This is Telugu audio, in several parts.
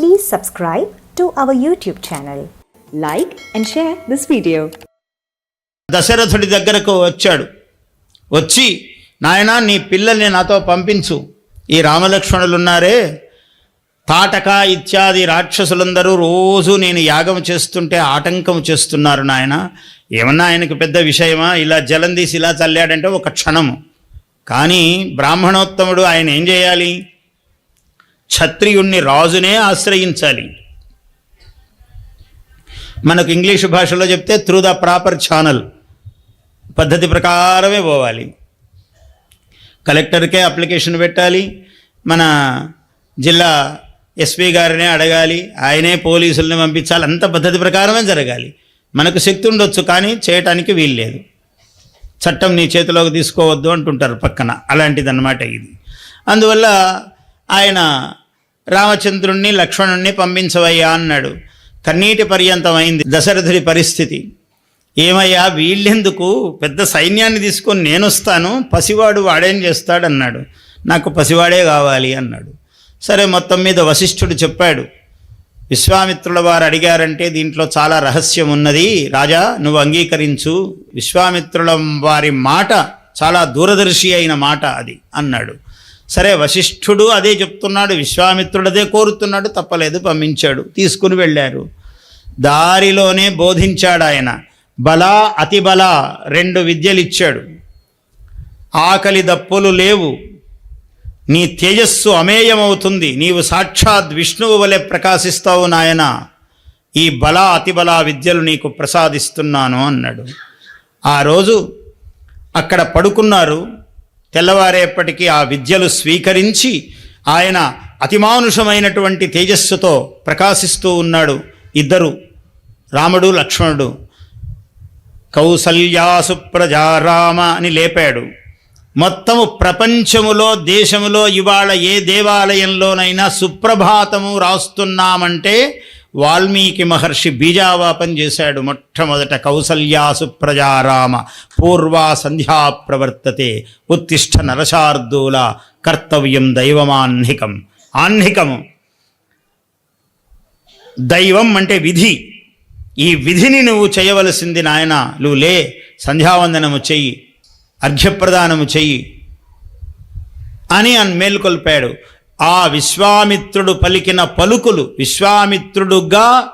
Please subscribe to our YouTube channel. Like and share this video. దశరథుడి దగ్గరకు వచ్చాడు. వచ్చి నాయనా నీ పిల్లల్ని నాతో పంపించు. ఈ రామలక్ష్మణులున్నారే. తాటక ఇత్యాది రాక్షసులందరూ రోజు నేను యాగం చేస్తుంటే ఆటంకం చేస్తున్నారు నాయన. ఏమన్నా ఆయనకు పెద్ద విషయమా? ఇలా జలం తీసి ఇలా చల్లాడంటే ఒక క్షణము. కానీ బ్రాహ్మణోత్తముడు ఆయన ఏం చేయాలి? క్షత్రియుణ్ణి రాజునే ఆశ్రయించాలి. మనకు ఇంగ్లీషు భాషలో చెప్తే త్రూ ద ప్రాపర్ ఛానల్. పద్ధతి ప్రకారమే పోవాలి. కలెక్టర్కే అప్లికేషన్ పెట్టాలి. మన జిల్లా ఎస్పీ గారినే అడగాలి. ఆయనే పోలీసుల్ని పంపించాలి. అంత పద్ధతి ప్రకారమే జరగాలి. మనకు శక్తి ఉండొచ్చు కానీ చేయటానికి వీల్లేదు. చట్టం నీ చేతిలోకి తీసుకోవద్దు అంటుంటారు పక్కన. అలాంటిదన్నమాట ఇది. అందువల్ల ఆయన రామచంద్రుణ్ణి లక్ష్మణుణ్ణి పంపించవయ్యా అన్నాడు. కన్నీటి పర్యంతం దశరథుడి పరిస్థితి. ఏమయ్యా వీళ్ళెందుకు? పెద్ద సైన్యాన్ని తీసుకొని నేను వస్తాను పసివాడు వాడేం చేస్తాడన్నాడు. నాకు పసివాడే కావాలి అన్నాడు. సరే మొత్తం మీద వశిష్ఠుడు చెప్పాడు. విశ్వామిత్రుల వారు అడిగారంటే దీంట్లో చాలా రహస్యం ఉన్నది. రాజా నువ్వు అంగీకరించు. విశ్వామిత్రుల వారి మాట చాలా దూరదర్శి అయిన మాట అది అన్నాడు. సరే వశిష్ఠుడు అదే చెప్తున్నాడు విశ్వామిత్రుడు అదే కోరుతున్నాడు తప్పలేదు పంపించాడు తీసుకుని వెళ్ళారు. దారిలోనే బోధించాడు ఆయన బల అతిబల రెండు విద్యలు ఇచ్చాడు. ఆకలి దప్పులు లేవు. నీ తేజస్సు అమేయమవుతుంది నీవు సాక్షాత్ విష్ణువు వలె ప్రకాశిస్తావు నాయన. ఈ బల అతిబల విద్యలు నీకు ప్రసాదిస్తున్నాను అన్నాడు. ఆ రోజు అక్కడ పడుకున్నారు. తెల్లవారేపటికి ఆ విద్యలు స్వీకరించి ఆయన అతిమానుషమైనటువంటి తేజస్సుతో ప్రకాశిస్తూ ఉన్నాడు ఇద్దరు రాముడు లక్ష్మణుడు. కౌసల్యాసు ప్రజారామ అని లేపాడు. మొత్తము ప్రపంచములో దేశములో ఇవాళ ఏ దేవాలయంలోనైనా సుప్రభాతము రాస్తున్నామంటే వాల్మీకి మహర్షి బీజావాపం చేశాడు మొట్టమొదట కౌసల్యా సుప్రజారామ. పూర్వా సంధ్యా ప్రవర్తతే. ఉత్తిష్ట నరశార్దూల కర్తవ్యం దైవమాహ్నికం ఆహ్నికము దైవం అంటే విధి. ఈ విధిని నువ్వు చేయవలసింది నాయన నువ్వు లే. సంధ్యావందనము చెయ్యి. అర్ఘ్యప్రదానము చెయ్యి. అని అన్ మేల్కొల్పాడు. ఆ విశ్వామిత్రుడు పలికిన పలుకులు విశ్వామిత్రుడుగా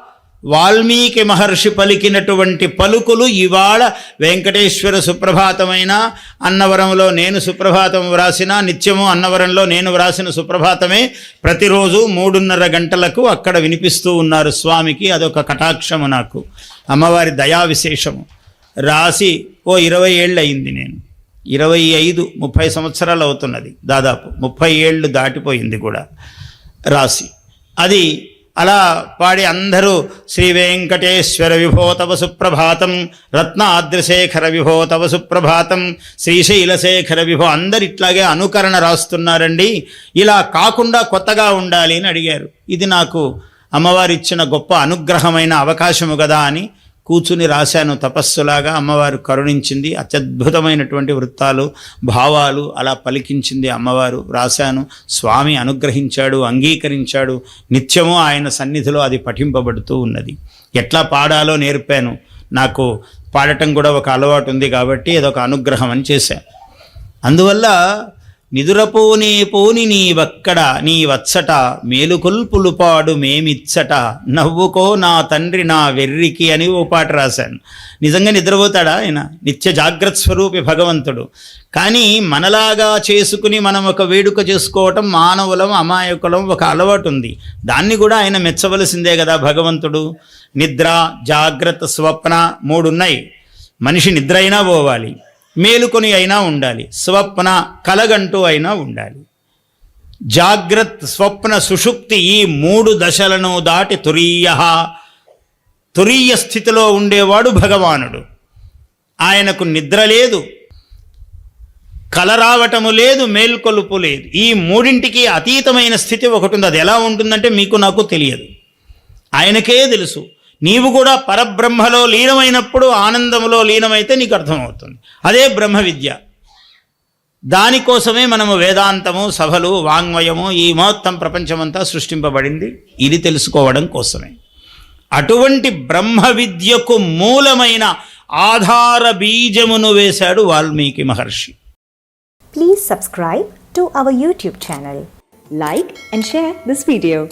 వాల్మీకి మహర్షి పలికినటువంటి పలుకులు ఇవాళ వెంకటేశ్వర సుప్రభాతమైన అన్నవరంలో నేను సుప్రభాతం వ్రాసిన నిత్యము అన్నవరంలో నేను వ్రాసిన సుప్రభాతమే ప్రతిరోజు మూడున్నర గంటలకు అక్కడ వినిపిస్తూ ఉన్నారు స్వామికి. అదొక కటాక్షము నాకు. అమ్మవారి దయా విశేషము. రాసి ఓ ఇరవై ఏళ్ళు అయింది నేను. ఇరవై ఐదు ముప్పై సంవత్సరాలు అవుతున్నది. దాదాపు ముప్పై ఏళ్ళు దాటిపోయింది కూడా రాసి అది అలా పాడి అందరూ శ్రీ వెంకటేశ్వర విభో తవ సుప్రభాతం రత్నాద్రశేఖర విభో తవ సుప్రభాతం శ్రీశైలశేఖర విభో అందరు ఇట్లాగే అనుకరణ రాస్తున్నారండి. ఇలా కాకుండా కొత్తగా ఉండాలి అని అడిగారు. ఇది నాకు అమ్మవారిచ్చిన గొప్ప అనుగ్రహమైన అవకాశము కదా అని కూర్చుని రాశాను తపస్సులాగా అమ్మవారు కరుణించింది. అత్యద్భుతమైనటువంటి వృత్తాలు భావాలు అలా పలికించింది అమ్మవారు. రాశాను స్వామి అనుగ్రహించాడు అంగీకరించాడు. నిత్యము ఆయన సన్నిధిలో అది పఠింపబడుతూ ఉన్నది. ఎట్లా పాడాలో నేర్పాను. నాకు పాడటం కూడా ఒక అలవాటు ఉంది కాబట్టి అదొక అనుగ్రహం అని చేశాను అందువల్ల నిదురపోనే పోని నీవక్కడ నీ వచ్చట మేలుకొల్పులు మేమిచ్చట. నవ్వుకో నా తండ్రి నా వెర్రికి అని ఓ పాట రాశాను. నిజంగా నిద్రపోతాడా ఆయన? నిత్య జాగ్రత్త స్వరూపి భగవంతుడు. కానీ మనలాగా చేసుకుని మనం ఒక వేడుక చేసుకోవటం మానవులం అమాయకులం ఒక అలవాటు ఉంది దాన్ని కూడా ఆయన మెచ్చవలసిందే కదా భగవంతుడు. నిద్ర జాగ్రత్త స్వప్న మూడు ఉన్నాయి మనిషి నిద్ర అయినా పోవాలి. మేలుకొని అయినా ఉండాలి. స్వప్న కలగంటూ అయినా ఉండాలి. జాగ్రత్ స్వప్న సుషుప్తి ఈ మూడు దశలను దాటి తురీయ. తురీయ స్థితిలో ఉండేవాడు భగవానుడు. ఆయనకు నిద్ర లేదు. కల రావటము లేదు మేల్కొలుపు లేదు. ఈ మూడింటికి అతీతమైన స్థితి ఒకటి ఉంది అది ఎలా ఉంటుందంటే మీకు నాకు తెలియదు. ఆయనకే తెలుసు. నీవు కూడా పరబ్రహ్మలో లీనమైనప్పుడు ఆనందములో లీనమైతే నీకు అర్థమవుతుంది. అదే బ్రహ్మ విద్య. దానికోసమే మనము వేదాంతము సభలు వాంగ్మయము ఈ మొత్తం ప్రపంచమంతా సృష్టింపబడింది. ఇది తెలుసుకోవడం కోసమే. అటువంటి బ్రహ్మ విద్యకు మూలమైన ఆధార బీజమును వేశాడు Valmiki Maharshi. Please subscribe to our YouTube channel like and share this video